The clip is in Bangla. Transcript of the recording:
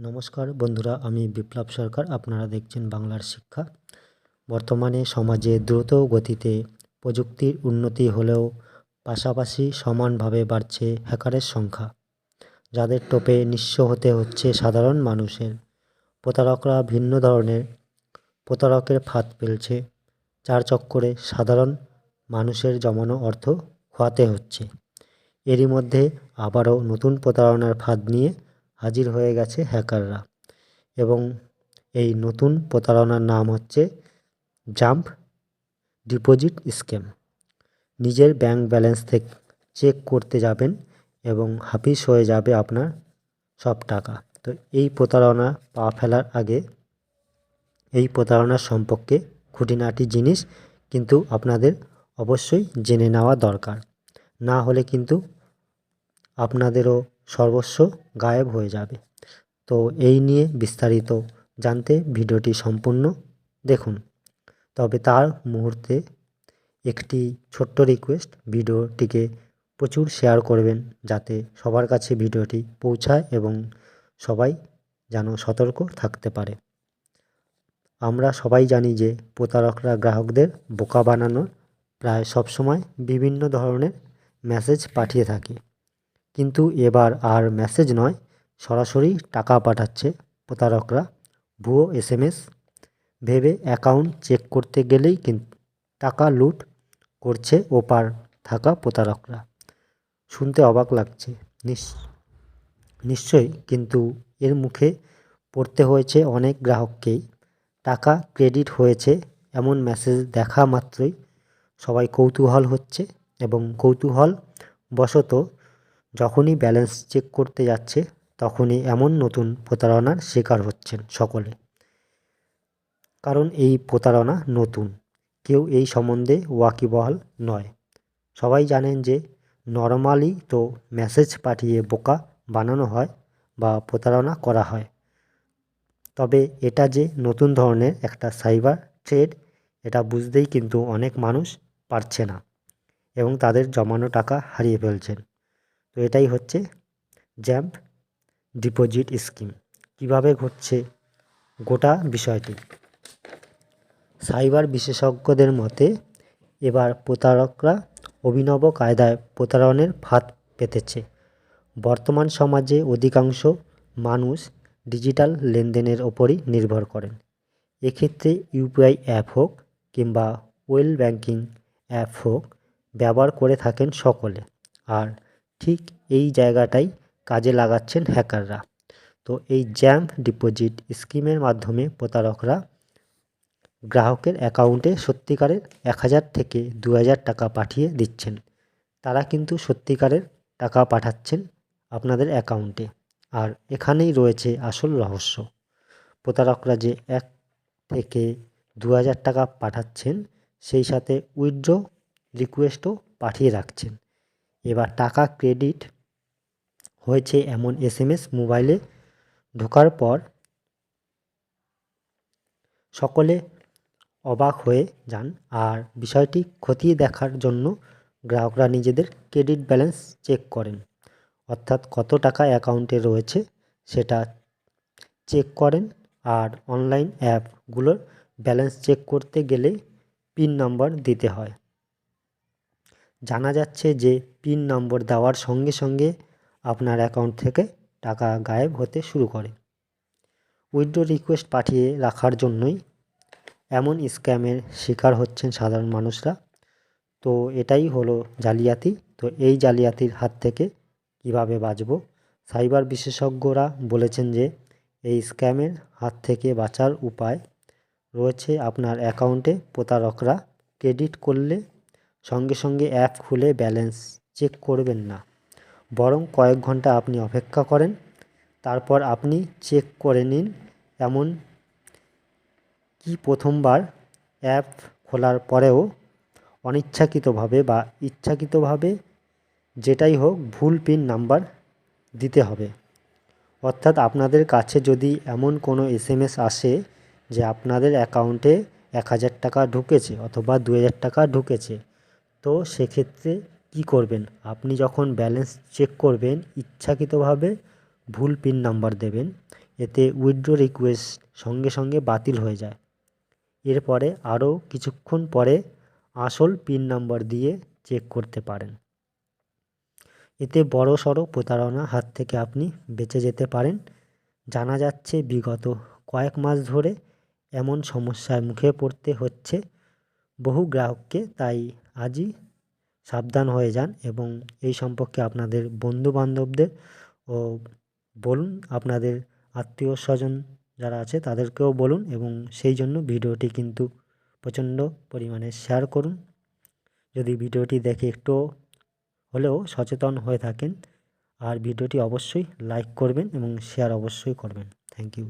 নমস্কার বন্ধুরা, আমি বিপ্লব সরকার। আপনারা দেখছেন বাংলার শিক্ষা। বর্তমানে সমাজে দ্রুত গতিতে প্রযুক্তির উন্নতি হলেও পাশাপাশি সমানভাবে বাড়ছে হ্যাকারের সংখ্যা। যাদের টোপে নিঃস্ব হতে হচ্ছে সাধারণ মানুষের। প্রতারকরা ভিন্ন ধরনের প্রতারকের ফাঁদ ফেলছে। চার চক্করে সাধারণ মানুষের জমানো অর্থ খোয়াতে হচ্ছে। এরই মধ্যে আবারও নতুন প্রতারণার ফাঁদ নিয়ে হাজির হয়ে গেছে হ্যাকাররা। এবং এই নতুন প্রতারণার নাম হচ্ছে জাম্প ডিপোজিট স্ক্যাম। নিজের ব্যাংক ব্যালেন্স থেকে চেক করতে যাবেন এবং হাফিস হয়ে যাবে আপনার সব টাকা। তো এই প্রতারণা পা ফেলার আগে এই প্রতারণার সম্পর্কে খুঁটিনাটি জিনিস কিন্তু আপনাদের অবশ্যই জেনে নেওয়া দরকার। না হলে কিন্তু আপনাদেরও সর্বস্ব গায়েব হয়ে যাবে। তো এই নিয়ে বিস্তারিত জানতে ভিডিওটি সম্পূর্ণ দেখুন। তবে তার মুহূর্তে একটি ছোট্ট রিকোয়েস্ট ভিডিওটিকে প্রচুর শেয়ার করবেন যাতে সবার কাছে ভিডিওটি পৌঁছায় এবং সবাই যেন সতর্ক থাকতে পারে। আমরা সবাই জানি যে প্রতারকরা গ্রাহকদের বোকা বানানোর প্রায় সবসময় বিভিন্ন ধরনের মেসেজ পাঠিয়ে থাকে। কিন্তু এবার আর মেসেজ নয়, সরাসরি টাকা পাঠাচ্ছে প্রতারকরা। ভুয়ো এস এম এস ভেবে অ্যাকাউন্ট চেক করতে গেলেই কিন্তু টাকা লুট করছে ওপার থাকা প্রতারকরা। শুনতে অবাক লাগছে। নিশ্চয়ই, কিন্তু এর মুখে পড়তে হয়েছে অনেক গ্রাহককেই। টাকা ক্রেডিট হয়েছে, এমন মেসেজ দেখা মাত্রই সবাই কৌতূহল হচ্ছে এবং কৌতূহল বশত যখনই ব্যালেন্স চেক করতে যাচ্ছে, তখনই এমন নতুন প্রতারণার শিকার হচ্ছেন সকলে। কারণ এই প্রতারণা নতুন। কেউ এই সম্বন্ধে ওয়াকিবহাল নয়। সবাই জানেন যে নর্মালি তো মেসেজ পাঠিয়ে বোকা বানানো হয় বা প্রতারণা করা হয়। তবে এটা যে নতুন ধরনের একটা সাইবার ট্রেড এটা বুঝতেই কিন্তু অনেক মানুষ পারছে না এবং তাদের জমানো টাকা হারিয়ে ফেলছেন। তো এটাই হচ্ছে জ্যাম্প ডিপোজিট স্কিম। কীভাবে ঘটছে গোটা বিষয়টি? সাইবার বিশেষজ্ঞদের মতে, এবার প্রতারকরা অভিনব কায়দায় প্রতারণের ফাঁদ পেতেছে। বর্তমান সমাজে অধিকাংশ মানুষ ডিজিটাল লেনদেনের ওপরই নির্ভর করেন। এক্ষেত্রে ইউপিআই অ্যাপ হোক কিংবা ওয়েল ব্যাংকিং অ্যাপ হোক, ব্যবহার করে থাকেন সকলে। আর ঠিক এই জায়গাটাই কাজে লাগাচ্ছেন হ্যাকাররা। তো এই জ্যাম্প ডিপোজিট স্কিমের মাধ্যমে প্রতারকরা গ্রাহকের অ্যাকাউন্টে সত্যিকারের এক হাজার থেকে দু হাজার টাকা পাঠিয়ে দিচ্ছেন। তারা কিন্তু সত্যিকারের টাকা পাঠাচ্ছেন আপনাদের অ্যাকাউন্টে। আর এখানেই রয়েছে আসল রহস্য। প্রতারকরা যে এক থেকে দু হাজার টাকা পাঠাচ্ছেন, সেই সাথে উইথড্র রিকোয়েস্টও পাঠিয়ে রাখছেন। এবার টাকা ক্রেডিট হয়েছে এমন এস এম এস মোবাইলে ঢোকার পর সকলে অবাক হয়ে যান। আর বিষয়টি খতিয়ে দেখার জন্য গ্রাহকরা নিজেদের ক্রেডিট ব্যালেন্স চেক করেন, অর্থাৎ কত টাকা অ্যাকাউন্টে রয়েছে সেটা চেক করেন। আর অনলাইন অ্যাপগুলোর ব্যালেন্স চেক করতে গেলে পিন নম্বর দিতে হয়। জানা যাচ্ছে যে পিন নম্বর দেওয়ার সঙ্গে সঙ্গে আপনার অ্যাকাউন্ট থেকে টাকা গায়েব হতে শুরু করে। উইথড্র রিকোয়েস্ট পাঠিয়ে রাখার জন্যই এমন স্ক্যামের শিকার হচ্ছেন সাধারণ মানুষরা। তো এটাই হলো জালিয়াতি। তো এই জালিয়াতির হাত থেকে কীভাবে বাঁচব? সাইবার বিশেষজ্ঞরা বলেছেন যে এই স্ক্যামের হাত থেকে বাঁচার উপায় রয়েছে আপনার অ্যাকাউন্টে প্রতারকরা ক্রেডিট করলে সঙ্গে সঙ্গে অ্যাপ খুলে ব্যালেন্স চেক করবেন না। বরং কয়েক ঘণ্টা আপনি অপেক্ষা করেন, তারপর আপনি চেক করে নিন এমন কি প্রথমবার অ্যাপ খোলার পরেও অনিচ্ছাকৃতভাবে বা ইচ্ছাকৃতভাবে যেটাই হোক ভুল পিন নাম্বার দিতে হবে। অর্থাৎ আপনাদের কাছে যদি এমন কোনো এস আসে যে আপনাদের অ্যাকাউন্টে এক হাজার টাকা ঢুকেছে অথবা দু হাজার টাকা ঢুকেছে তো সেক্ষেত্রে কী করবেন? আপনি যখন ব্যালেন্স চেক করবেন, ইচ্ছাকৃতভাবে ভুল পিন নাম্বার দেবেন, এতে উইথড্র রিকোয়েস্ট সঙ্গে সঙ্গে বাতিল হয়ে যায়। এরপরে আরও কিছুক্ষণ পরে আসল পিন নাম্বার দিয়ে চেক করতে পারেন। এতে বড় সড়ো প্রতারণা হাত থেকে আপনি বেঁচে যেতে পারেন। জানা যাচ্ছে বিগত কয়েক মাস ধরে এমন সমস্যার মুখে পড়তে হচ্ছে বহু গ্রাহককে, তাই আজই সাবধান হয়ে যান এবং এই সম্পর্কে আপনাদের বন্ধু বান্ধবদের ও বলুন, আপনাদের আত্মীয় স্বজন যারা আছে তাদেরকেও বলুন এবং সেই জন্য ভিডিওটি কিন্তু প্রচণ্ড পরিমাণে শেয়ার করুন। যদি ভিডিওটি দেখে একটু হলেও সচেতন হয়ে থাকেন, আর ভিডিওটি অবশ্যই লাইক করবেন এবং শেয়ার অবশ্যই করবেন। Thank you